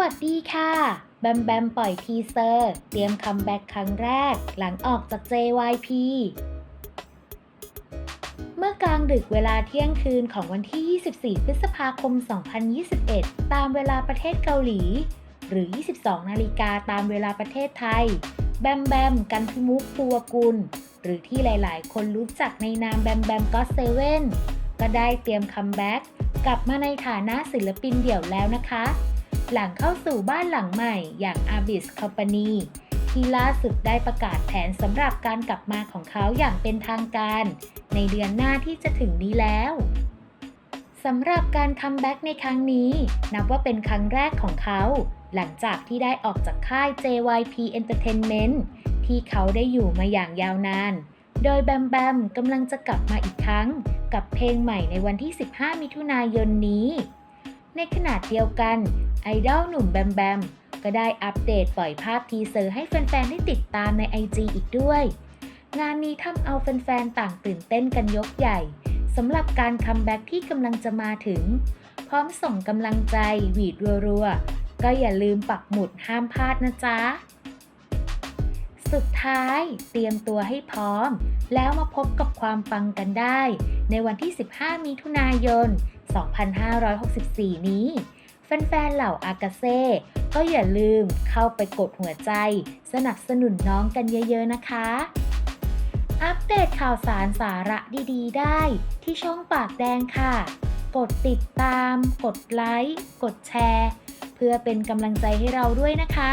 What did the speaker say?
วัสดีค่ะแบมแบมปล่อยทีเซอร์ เตรียมคัมแบ็กครั้งแรกหลังออกจาก JYP เมื่อกลางดึกเวลาเที่ยงคืนของวันที่ 24 พฤษภาคม 2021 ตามเวลาประเทศเกาหลี หรือ 22 นาฬิกาตามเวลาประเทศไทย แบมแบม กันพิมุกปัวกุล หรือที่หลายๆ คนรู้จักในนามแบมแบมก็เซเว่นก็ได้เตรียมคัมแบ็กกลับมาในฐานะศิลปินเดี่ยวแล้วนะคะ หลังเข้าสู่บ้านหลังใหม่อย่าง Abyss Company ที่ล่าสุดได้ประกาศแผนสำหรับการกลับมาของเขาอย่างเป็นทางการ ในเดือนหน้าที่จะถึงนี้แล้วสำหรับการคัมแบ็กในครั้งนี้ นับว่าเป็นครั้งแรกของเขา หลังจากที่ได้ออกจากค่าย JYP Entertainment ที่เขาได้อยู่มาอย่างยาวนาน โดยแบมแบมกำลังจะกลับมาอีกครั้ง กับเพลงใหม่ในวันที่ 15 มิถุนายนนี้ ในขณะเดียวกัน ไอดอลหนุ่มแบมแบมก็ได้อัปเดตปล่อยภาพทีเซอร์ให้แฟนๆ ได้ติดตามใน IG อีกด้วย งานนี้ทำเอาแฟนๆ ต่างตื่นเต้นกันยกใหญ่สำหรับการคัมแบ็กที่กำลังจะมาถึง พร้อมส่งกำลังใจหวีดรัวๆ ก็อย่าลืมปักหมุดห้ามพลาดนะจ๊ะ สุดท้ายเตรียมตัวให้พร้อม แล้วมาพบกับความปังกันได้ ในวันที่ 15 มิถุนายน 2564 นี้ แฟนๆ เหล่าอากาเซ่ก็อย่าลืมเข้าไปกดหัวใจ สนับสนุนน้องกันเยอะๆนะคะ อัปเดตข่าวสารสาระดีๆ ได้ที่ช่องปากแดงค่ะ กดติดตาม กดไลค์ กดแชร์ เพื่อเป็นกำลังใจให้เราด้วยนะคะ